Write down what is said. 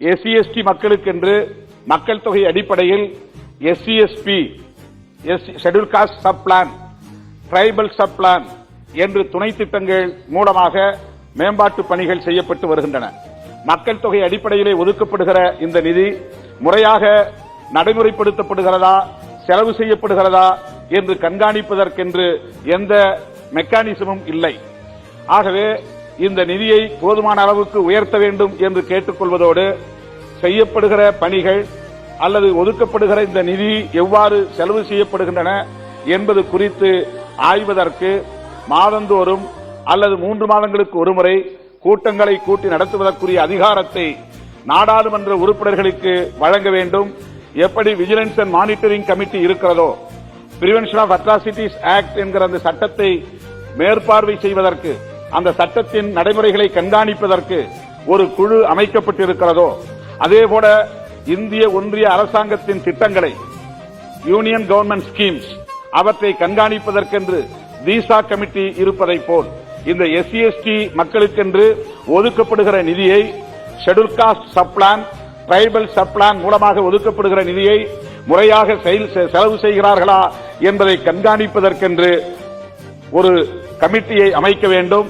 SC ST மக்களுக்கென்று மக்கள் தொகை அடிப்படையில் SC SP schedule caste sub plan tribal sub plan என்று துணை திட்டங்கள் மூலமாக மேம்பாட்டு பணிகள் செய்யப்பட்டு வருகின்றன. மக்கள் தொகை அடிப்படையிலே ஒதுக்கப்படுகிற இந்த நிதி முறையாக நடைமுறைப்படுத்தப்படுகிறதா செலவு செய்யப்படுகிறதா என்று கண்காணிப்பதற்கென்று எந்த மெக்கானிசமும் இல்லை. ஆகவே இந்த நிதியை போதுமான அளவுக்கு உயர்த்த வேண்டும் என்று கேட்டுக்கொள்வதோடு செய்யப்படுகிற பணிகள் அல்லது ஒதுக்கப்படுகிற இந்த நிதி எவ்வாறு செலவு செய்யப்படுகின்றன என்பது குறித்து ஆய்வதற்கு மாதந்தோறும் அல்லது மூன்று மாதங்களுக்கு ஒருமுறை கூட்டங்களை கூட்டி நடத்துவதற்குரிய அதிகாரத்தை நாடாளுமன்ற உறுப்பினர்களுக்கு வழங்க வேண்டும். எப்படி விஜிலன்ஸ் அண்ட் மானிட்டரிங் கமிட்டி இருக்கிறதோ பிரிவென்ஷன் ஆஃப் அட்ராசிட்டிஸ் ஆக்ட் என்கிற அந்த சட்டத்தை மேற்பார்வை செய்வதற்கு அந்த சட்டத்தின் நடைமுறைகளை கண்காணிப்பதற்கு ஒரு குழு அமைக்கப்பட்டிருக்கிறதோ அதேபோல இந்திய ஒன்றிய அரசாங்கத்தின் திட்டங்களை யூனியன் கவர்மெண்ட் ஸ்கீம்ஸ் அவற்றை கண்காணிப்பதற்கென்று தீசா கமிட்டி இருப்பதைப் போல் இந்த எஸ்சி எஸ்டி மக்களுக்கென்று ஒதுக்கப்படுகிற நிதியை schedule caste subplan tribal subplan மூலமாக ஒதுக்கப்படுகிற நிதியை முறையாக செயல் செலவு செய்கிறார்களா என்பதை கண்காணிப்பதற்கென்று ஒரு கமிட்டியை அமைக்க வேண்டும்.